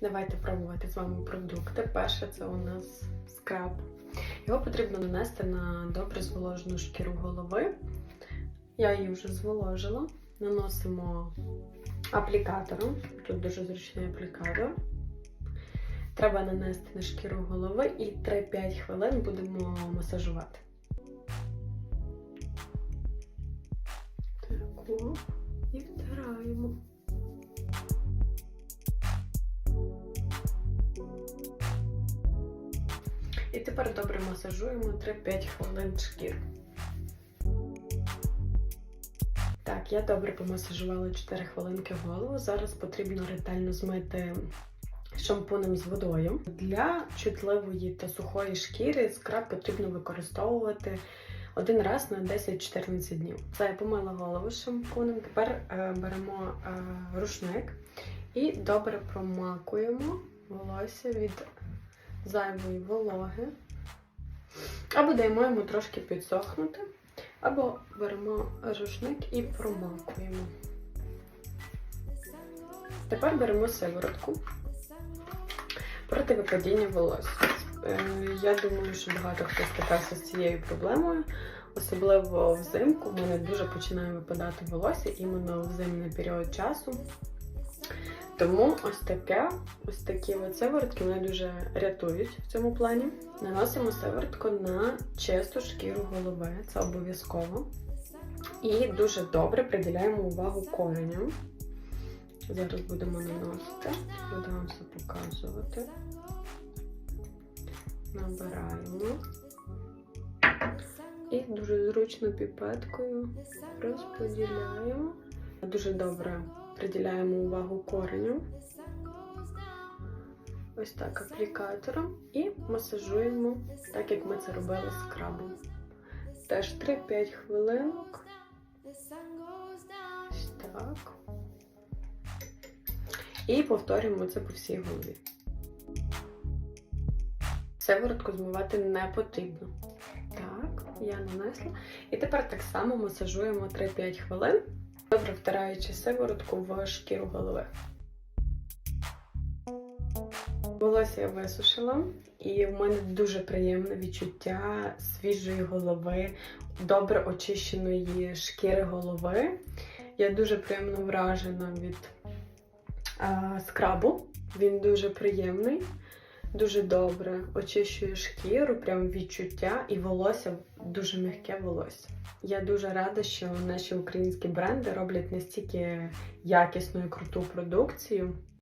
Давайте пробувати з вами продукти. Перше це у нас скраб. Його потрібно нанести на добре зволожену шкіру голови. Я її вже зволожила. Наносимо аплікатором. Тут дуже зручний аплікатор. Треба нанести на шкіру голови і 3-5 хвилин будемо масажувати. Так, і втираємо. І тепер добре масажуємо 3-5 хвилин шкіру. Так, я добре помасажувала 4 хвилинки голову. Зараз потрібно ретельно змити шампунем з водою. Для чутливої та сухої шкіри скраб потрібно використовувати один раз на 10-14 днів. Це я помила голову шампунем. Тепер е, беремо е, рушник і добре промакуємо волосся від зайвої вологи. Або даємо йому трошки підсохнути, або беремо рушник і промакуємо. Тепер беремо сиворотку проти випадіння волосся. Е, Я думаю, що багато хто стикався з цією проблемою, особливо взимку. В мене дуже починає випадати волосся іменно в зимний період часу. Тому ось таке, ось такі от сиворотки вони дуже рятують в цьому плані. Наносимо сиворотку на чисту шкіру голови, це обов'язково. І дуже добре приділяємо увагу кореням. Зараз будемо наносити, буду вам все показувати. Набираємо. І дуже зручно піпеткою розподіляємо. Дуже добре приділяємо увагу кореню. Ось так аплікатором і масажуємо, так як ми це робили скрабом. Теж 3-5 хвилинок. Ось так. І повторюємо це по всій голові. Сиворотку змивати не потрібно. Так, я нанесла. І тепер так само масажуємо 3-5 хвилин, добре втираючи сиворотку в шкіру голови. Волосся я висушила, і в мене дуже приємне відчуття свіжої голови, добре очищеної шкіри голови. Я дуже приємно вражена від а, скрабу. Він дуже приємний, дуже добре очищує шкіру, прям відчуття, і волосся дуже м'яке волосся. Я дуже рада, що наші українські бренди роблять настільки якісну і круту продукцію.